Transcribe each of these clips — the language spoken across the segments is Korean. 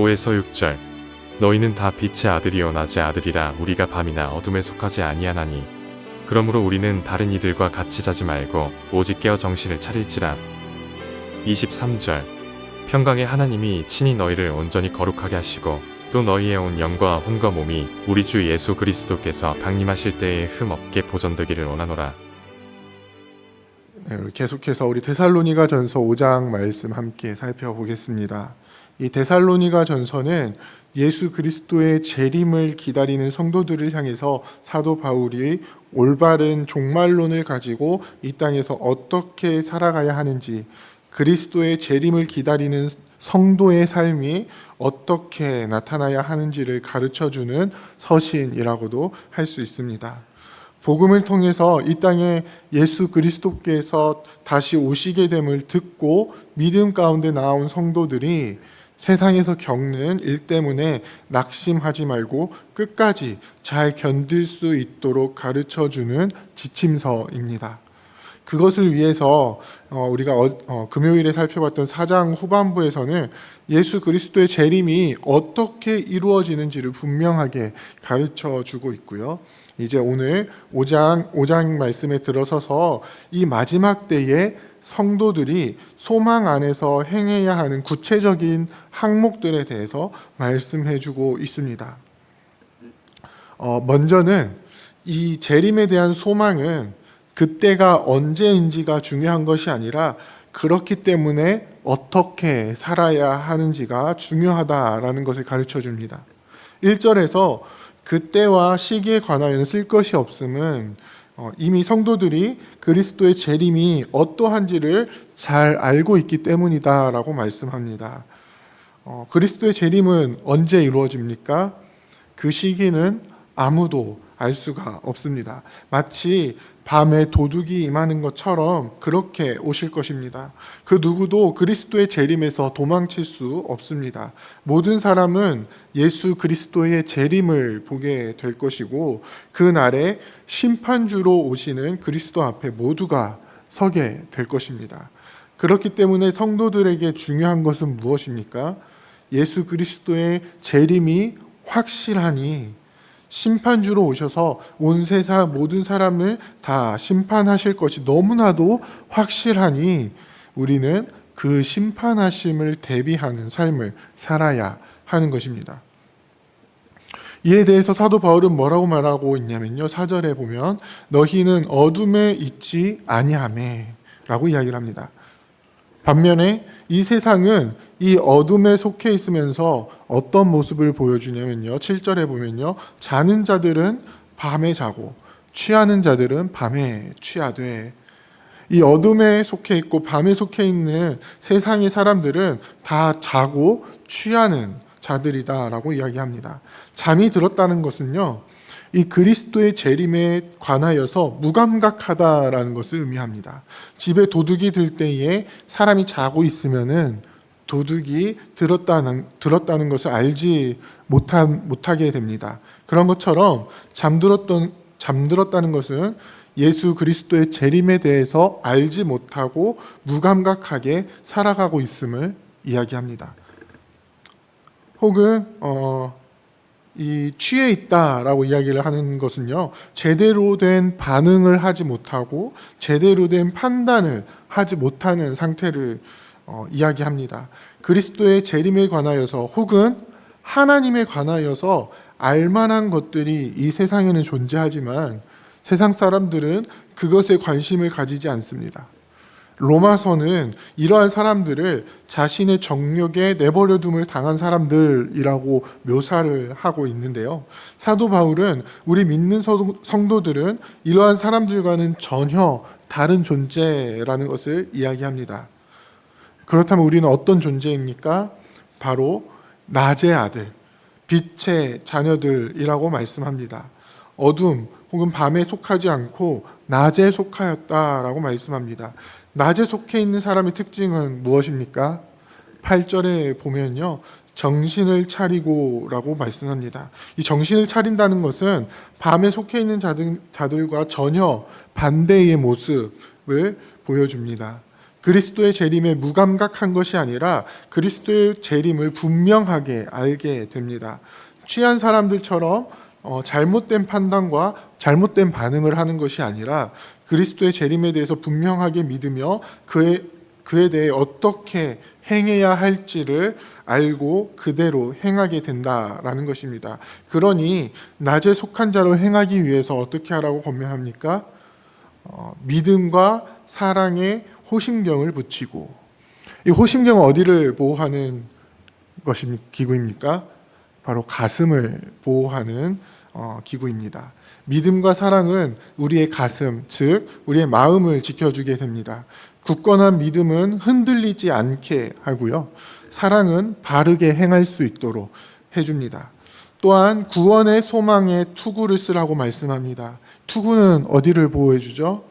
5에서 6절. 너희는 다 빛의 아들이요 낮의 아들이라 우리가 밤이나 어둠에 속하지 아니하나니. 그러므로 우리는 다른 이들과 같이 자지 말고 오직 깨어 정신을 차릴지라. 23절. 평강의 하나님이 친히 너희를 온전히 거룩하게 하시고 또 너희의 온 영과 혼과 몸이 우리 주 예수 그리스도께서 강림하실 때에 흠 없게 보존되기를 원하노라. 네, 계속해서 우리 데살로니가 전서 5장 말씀 함께 살펴보겠습니다. 이 데살로니가 전서는 예수 그리스도의 재림을 기다리는 성도들을 향해서 사도 바울이 올바른 종말론을 가지고 이 땅에서 어떻게 살아가야 하는지 그리스도의 재림을 기다리는 성도의 삶이 어떻게 나타나야 하는지를 가르쳐 주는 서신이라고도 할 수 있습니다. 복음을 통해서 이 땅에 예수 그리스도께서 다시 오시게 됨을 듣고 믿음 가운데 나온 성도들이 세상에서 겪는 일 때문에 낙심하지 말고 끝까지 잘 견딜 수 있도록 가르쳐 주는 지침서입니다. 그것을 위해서 어, 우리가 어, 어, 금요일에 살펴봤던 사장 후반부에서는 예수 그리스도의 재림이 어떻게 이루어지는지를 분명하게 가르쳐 주고 있고요. 이제 오늘 5장 5장 말씀에 들어서서 이 마지막 때에 성도들이 소망 안에서 행해야 하는 구체적인 항목들에 대해서 말씀해 주고 있습니다. 어, 먼저는 이 재림에 대한 소망은 그때가 언제인지가 중요한 것이 아니라 그렇기 때문에 어떻게 살아야 하는지가 중요하다라는 것을 가르쳐 줍니다. 1절에서 그때와 시기에 관하여는 쓸 것이 없음은 어, 이미 성도들이 그리스도의 재림이 어떠한지를 잘 알고 있기 때문이다라고 말씀합니다. 어, 그리스도의 재림은 언제 이루어집니까? 그 시기는 아무도 알 수가 없습니다. 마치 밤에 도둑이 임하는 것처럼 그렇게 오실 것입니다. 그 누구도 그리스도의 재림에서 도망칠 수 없습니다. 모든 사람은 예수 그리스도의 재림을 보게 될 것이고 그 날에 심판주로 오시는 그리스도 앞에 모두가 서게 될 것입니다. 그렇기 때문에 성도들에게 중요한 것은 무엇입니까? 예수 그리스도의 재림이 확실하니 심판주로 오셔서 온 세상 모든 사람을 다 심판하실 것이 너무나도 확실하니 우리는 그 심판하심을 대비하는 삶을 살아야 하는 것입니다. 이에 대해서 사도 바울은 뭐라고 말하고 있냐면요. 4절에 보면 너희는 어둠에 있지 아니하매라고 이야기를 합니다. 반면에 이 세상은 이 어둠에 속해 있으면서 어떤 모습을 보여주냐면요. 7절에 보면요. 자는 자들은 밤에 자고 취하는 자들은 밤에 취하되 이 어둠에 속해 있고 밤에 속해 있는 세상의 사람들은 다 자고 취하는 자들이다라고 이야기합니다. 잠이 들었다는 것은요. 이 그리스도의 재림에 관하여서 무감각하다라는 것을 의미합니다. 집에 도둑이 들 때에 사람이 자고 있으면은 도둑이 들었다는 들었다는 것을 알지 못한 못하게 됩니다. 그런 것처럼 잠들었던 잠들었다는 것은 예수 그리스도의 재림에 대해서 알지 못하고 무감각하게 살아가고 있음을 이야기합니다. 혹은 어, 이 취해 있다라고 이야기를 하는 것은요 제대로 된 반응을 하지 못하고 제대로 된 판단을 하지 못하는 상태를 어, 이야기합니다. 그리스도의 재림에 관하여서 혹은 하나님에 관하여서 알만한 것들이 이 세상에는 존재하지만 세상 사람들은 그것에 관심을 가지지 않습니다. 로마서는 이러한 사람들을 자신의 정력에 내버려둠을 당한 사람들이라고 묘사를 하고 있는데요. 사도 바울은 우리 믿는 성도들은 이러한 사람들과는 전혀 다른 존재라는 것을 이야기합니다. 그렇다면 우리는 어떤 존재입니까? 바로 낮의 아들, 빛의 자녀들이라고 말씀합니다. 어둠 혹은 밤에 속하지 않고 낮에 속하였다라고 말씀합니다. 낮에 속해 있는 사람의 특징은 무엇입니까? 8절에 보면요. 정신을 차리고라고 말씀합니다. 이 정신을 차린다는 것은 밤에 속해 있는 자들, 자들과 전혀 반대의 모습을 보여줍니다. 그리스도의 재림에 무감각한 것이 아니라 그리스도의 재림을 분명하게 알게 됩니다. 취한 사람들처럼 어, 잘못된 판단과 잘못된 반응을 하는 것이 아니라 그리스도의 재림에 대해서 분명하게 믿으며 그에, 그에 대해 어떻게 행해야 할지를 알고 그대로 행하게 된다라는 것입니다. 그러니 낮에 속한 자로 행하기 위해서 어떻게 하라고 권면합니까? 어, 믿음과 사랑의 호심경을 붙이고 이 호심경은 어디를 보호하는 것입 기구입니까? 바로 가슴을 보호하는 어, 기구입니다. 믿음과 사랑은 우리의 가슴, 즉 우리의 마음을 지켜주게 됩니다. 굳건한 믿음은 흔들리지 않게 하고요. 사랑은 바르게 행할 수 있도록 해줍니다. 또한 구원의 소망에 투구를 쓰라고 말씀합니다. 투구는 어디를 보호해주죠?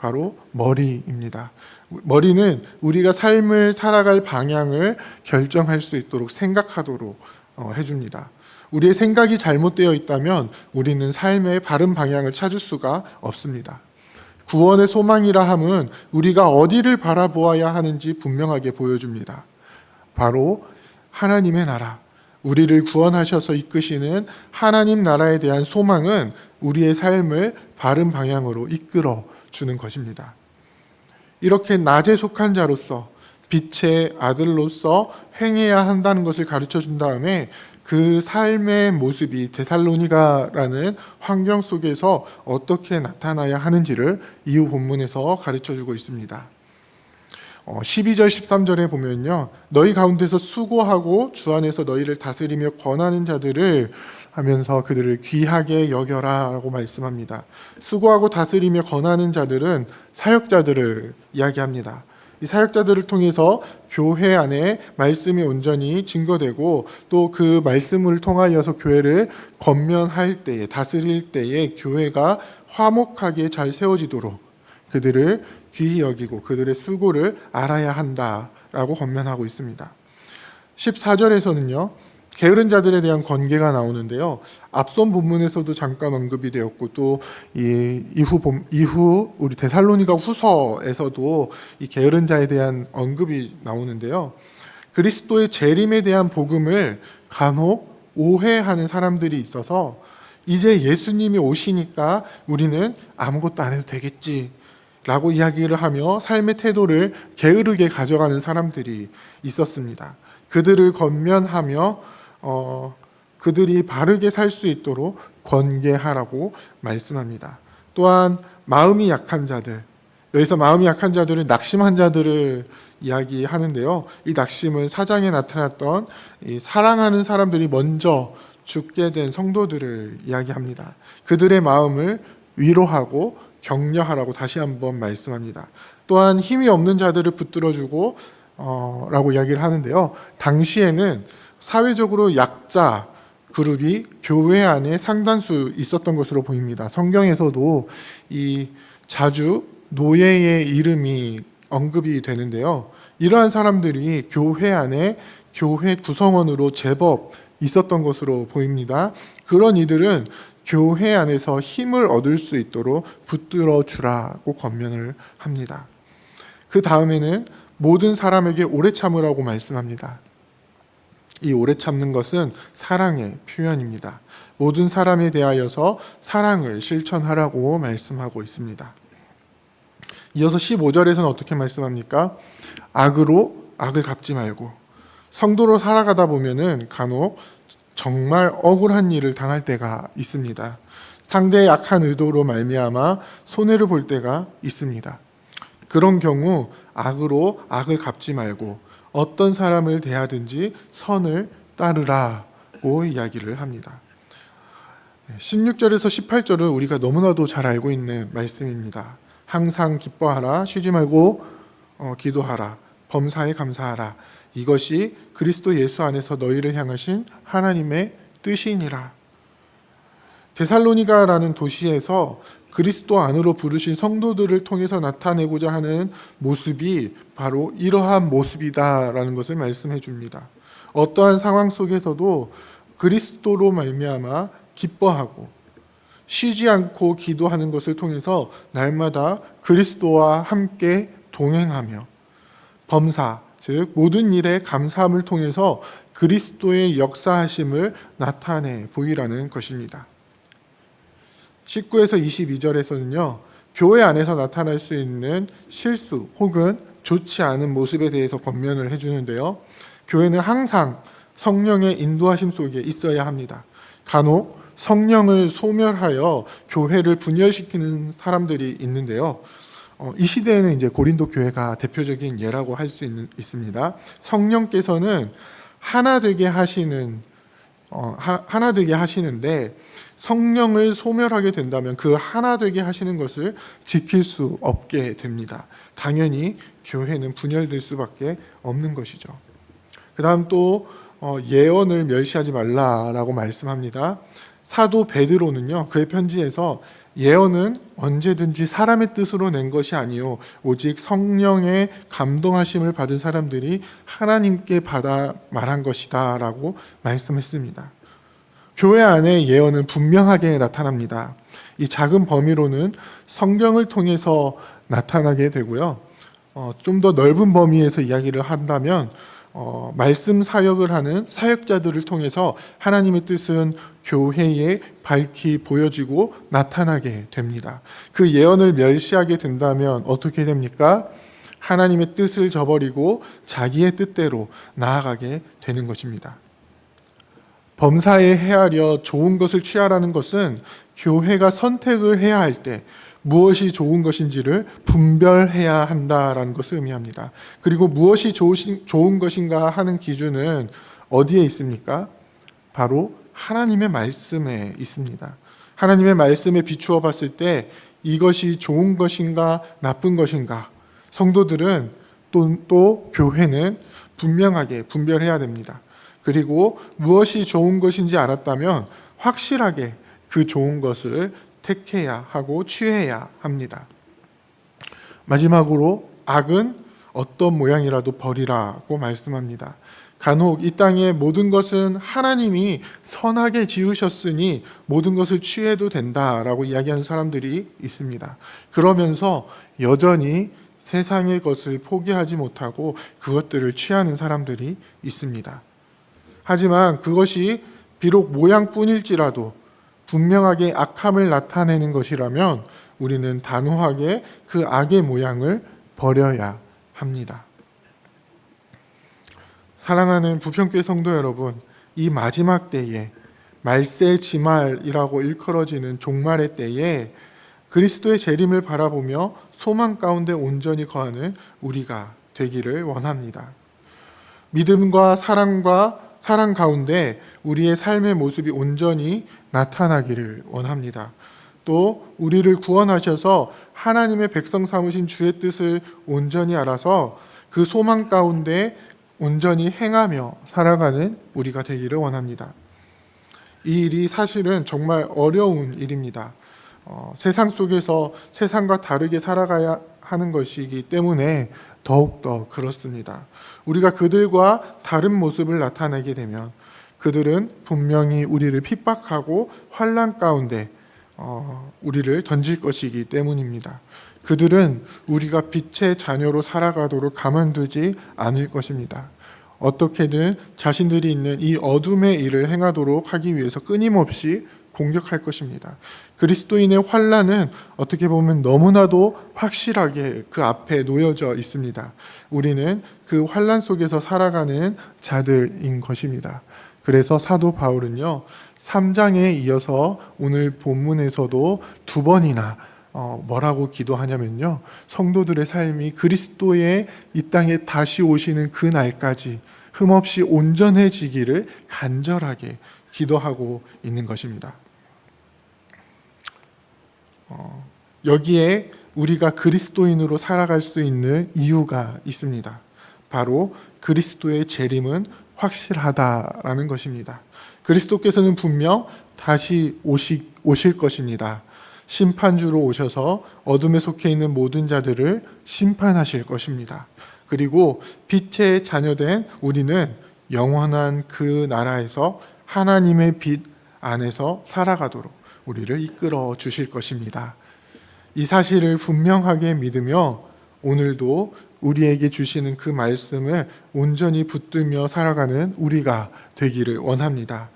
바로 머리입니다. 머리는 우리가 삶을 살아갈 방향을 결정할 수 있도록 생각하도록 어, 해줍니다. 우리의 생각이 잘못되어 있다면 우리는 삶의 바른 방향을 찾을 수가 없습니다. 구원의 소망이라 함은 우리가 어디를 바라보아야 하는지 분명하게 보여줍니다. 바로 하나님의 나라, 우리를 구원하셔서 이끄시는 하나님 나라에 대한 소망은 우리의 삶을 바른 방향으로 이끌어 주는 것입니다. 이렇게 낮에 속한 자로서 빛의 아들로서 행해야 한다는 것을 가르쳐 준 다음에 그 삶의 모습이 데살로니가라는 환경 속에서 어떻게 나타나야 하는지를 이후 본문에서 가르쳐 주고 있습니다. 어, 12절 13절에 보면요. 너희 가운데서 수고하고 주 안에서 너희를 다스리며 권하는 자들을 하면서 그들을 귀하게 여겨라라고 말씀합니다. 수고하고 다스리며 권하는 자들은 사역자들을 이야기합니다. 이 사역자들을 통해서 교회 안에 말씀이 온전히 증거되고 또 그 말씀을 통하여서 교회를 건면할 때에 다스릴 때에 교회가 화목하게 잘 세워지도록 그들을 귀히 여기고 그들의 수고를 알아야 한다라고 권면하고 있습니다. 14절에서는요. 게으른 자들에 대한 권계가 나오는데요. 앞선 본문에서도 잠깐 언급이 되었고 또 이 이후 본, 이후 우리 데살로니가 후서에서도 이 게으른 자에 대한 언급이 나오는데요. 그리스도의 재림에 대한 복음을 간혹 오해하는 사람들이 있어서 이제 예수님이 오시니까 우리는 아무것도 안 해도 되겠지. 라고 이야기를 하며 삶의 태도를 게으르게 가져가는 사람들이 있었습니다. 그들을 권면하며 어, 그들이 바르게 살 수 있도록 권계하라고 말씀합니다. 또한 마음이 약한 자들 여기서 마음이 약한 자들은 낙심한 자들을 이야기하는데요. 이 낙심은 사장에 나타났던 이 사랑하는 사람들이 먼저 죽게 된 성도들을 이야기합니다. 그들의 마음을 위로하고 격려하라고 다시 한번 말씀합니다. 또한 힘이 없는 자들을 붙들어주고 어, 라고 이야기를 하는데요. 당시에는 사회적으로 약자 그룹이 교회 안에 상당수 있었던 것으로 보입니다. 성경에서도 이 자주 노예의 이름이 언급이 되는데요. 이러한 사람들이 교회 안에 교회 구성원으로 제법 있었던 것으로 보입니다. 그런 이들은 교회 안에서 힘을 얻을 수 있도록 붙들어 주라고 권면을 합니다. 그 다음에는 모든 사람에게 오래 참으라고 말씀합니다. 이 오래 참는 것은 사랑의 표현입니다. 모든 사람에 대하여서 사랑을 실천하라고 말씀하고 있습니다. 이어서 15절에서는 어떻게 말씀합니까? 악으로 악을 갚지 말고 성도로 살아가다 보면은 간혹 정말 억울한 일을 당할 때가 있습니다. 상대의 약한 의도로 말미암아 손해를 볼 때가 있습니다. 그런 경우 악으로 악을 갚지 말고 어떤 사람을 대하든지 선을 따르라고 이야기를 합니다. 16절에서 18절은 우리가 너무나도 잘 알고 있는 말씀입니다. 항상 기뻐하라, 쉬지 말고 어, 기도하라, 범사에 감사하라. 이것이 그리스도 예수 안에서 너희를 향하신 하나님의 뜻이니라. 데살로니가라는 도시에서 그리스도 안으로 부르신 성도들을 통해서 나타내고자 하는 모습이 바로 이러한 모습이다라는 것을 말씀해 줍니다. 어떠한 상황 속에서도 그리스도로 말미암아 기뻐하고 쉬지 않고 기도하는 것을 통해서 날마다 그리스도와 함께 동행하며 범사, 즉 모든 일에 감사함을 통해서 그리스도의 역사하심을 나타내 보이라는 것입니다. 19에서 22절에서는요. 교회 안에서 나타날 수 있는 실수 혹은 좋지 않은 모습에 대해서 권면을 해 주는데요. 교회는 항상 성령의 인도하심 속에 있어야 합니다. 간혹 성령을 소멸하여 교회를 분열시키는 사람들이 있는데요. 어, 이 시대에는 이제 고린도 교회가 대표적인 예라고 할 수 있습니다. 성령께서는 하나 되게 하시는 어, 하, 하나 되게 하시는데 성령을 소멸하게 된다면 그 하나 되게 하시는 것을 지킬 수 없게 됩니다. 당연히 교회는 분열될 수밖에 없는 것이죠. 그다음 또 어, 예언을 멸시하지 말라라고 말씀합니다. 사도 베드로는요 그의 편지에서 예언은 언제든지 사람의 뜻으로 낸 것이 아니요 오직 성령의 감동하심을 받은 사람들이 하나님께 받아 말한 것이다라고 말씀했습니다. 교회 안에 예언은 분명하게 나타납니다. 이 작은 범위로는 성경을 통해서 나타나게 되고요. 어, 좀 더 넓은 범위에서 이야기를 한다면 어, 말씀 사역을 하는 사역자들을 통해서 하나님의 뜻은 교회에 밝히 보여지고 나타나게 됩니다. 그 예언을 멸시하게 된다면 어떻게 됩니까? 하나님의 뜻을 저버리고 자기의 뜻대로 나아가게 되는 것입니다. 범사에 헤아려 좋은 것을 취하라는 것은 교회가 선택을 해야 할 때 무엇이 좋은 것인지를 분별해야 한다라는 것을 의미합니다. 그리고 무엇이 좋은 것인가 하는 기준은 어디에 있습니까? 바로 하나님의 말씀에 있습니다. 하나님의 말씀에 비추어 봤을 때 이것이 좋은 것인가 나쁜 것인가 성도들은 또, 또 교회는 분명하게 분별해야 됩니다. 그리고 무엇이 좋은 것인지 알았다면 확실하게 그 좋은 것을 택해야 하고 취해야 합니다. 마지막으로 악은 어떤 모양이라도 버리라고 말씀합니다. 간혹 이 땅의 모든 것은 하나님이 선하게 지으셨으니 모든 것을 취해도 된다라고 이야기하는 사람들이 있습니다. 그러면서 여전히 세상의 것을 포기하지 못하고 그것들을 취하는 사람들이 있습니다. 하지만 그것이 비록 모양뿐일지라도 분명하게 악함을 나타내는 것이라면 우리는 단호하게 그 악의 모양을 버려야 합니다. 사랑하는 부평교회 성도 여러분, 이 마지막 때에 말세 지말이라고 일컬어지는 종말의 때에 그리스도의 재림을 바라보며 소망 가운데 온전히 거하는 우리가 되기를 원합니다. 믿음과 사랑과 사랑 가운데 우리의 삶의 모습이 온전히 나타나기를 원합니다. 또 우리를 구원하셔서 하나님의 백성 삼으신 주의 뜻을 온전히 알아서 그 소망 가운데 온전히 행하며 살아가는 우리가 되기를 원합니다. 이 일이 사실은 정말 어려운 일입니다. 어, 세상 속에서 세상과 다르게 살아가야 하는 것이기 때문에 더욱더 그렇습니다. 우리가 그들과 다른 모습을 나타내게 되면 그들은 분명히 우리를 핍박하고 환란 가운데 어, 우리를 던질 것이기 때문입니다. 그들은 우리가 빛의 자녀로 살아가도록 가만두지 않을 것입니다. 어떻게든 자신들이 있는 이 어둠의 일을 행하도록 하기 위해서 끊임없이 공격할 것입니다. 그리스도인의 환란은 어떻게 보면 너무나도 확실하게 그 앞에 놓여져 있습니다. 우리는 그 환란 속에서 살아가는 자들인 것입니다. 그래서 사도 바울은요, 3장에 이어서 오늘 본문에서도 두 번이나 어, 뭐라고 기도하냐면요. 성도들의 삶이 그리스도의 이 땅에 다시 오시는 그 날까지 흠없이 온전해지기를 간절하게 기도하고 있는 것입니다. 어, 여기에 우리가 그리스도인으로 살아갈 수 있는 이유가 있습니다. 바로 그리스도의 재림은 확실하다라는 것입니다. 그리스도께서는 분명 다시 오시, 오실 것입니다. 심판주로 오셔서 어둠에 속해 있는 모든 자들을 심판하실 것입니다. 그리고 빛의 자녀된 우리는 영원한 그 나라에서 하나님의 빛 안에서 살아가도록 우리를 이끌어 주실 것입니다. 이 사실을 분명하게 믿으며 오늘도 우리에게 주시는 그 말씀을 온전히 붙들며 살아가는 우리가 되기를 원합니다.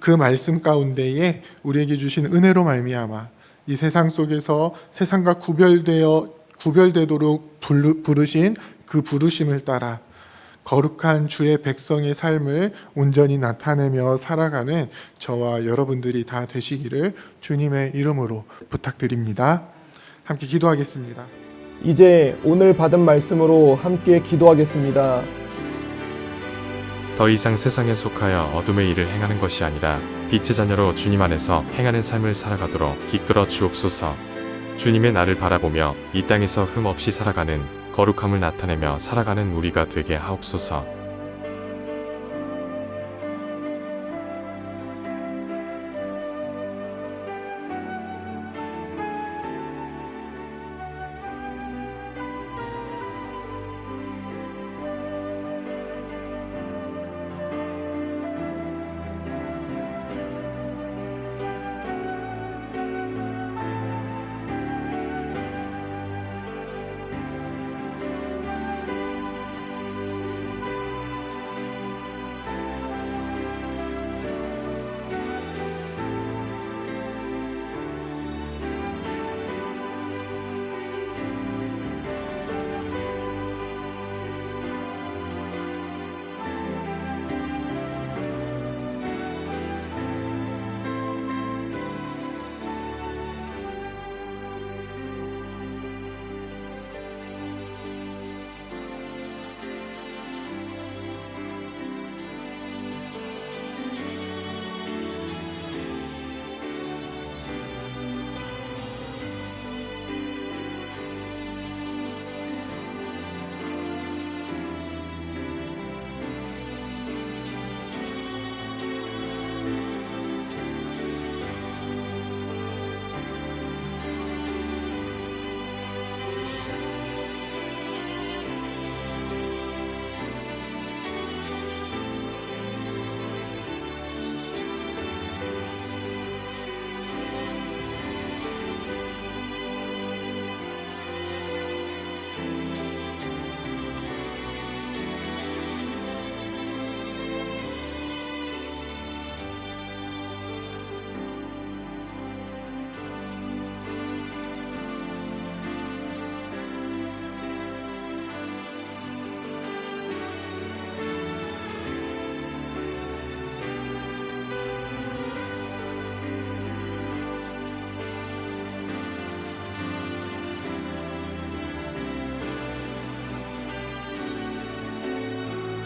그 말씀 가운데에 우리에게 주신 은혜로 말미암아 이 세상 속에서 세상과 구별되어 구별되도록 부르- 부르신 그 부르심을 따라 거룩한 주의 백성의 삶을 온전히 나타내며 살아가는 저와 여러분들이 다 되시기를 주님의 이름으로 부탁드립니다. 함께 기도하겠습니다. 이제 오늘 받은 말씀으로 함께 기도하겠습니다. 더 이상 세상에 속하여 어둠의 일을 행하는 것이 아니라 빛의 자녀로 주님 안에서 행하는 삶을 살아가도록 기끌어 주옵소서. 주님의 나를 바라보며 이 땅에서 흠 없이 살아가는 거룩함을 나타내며 살아가는 우리가 되게 하옵소서.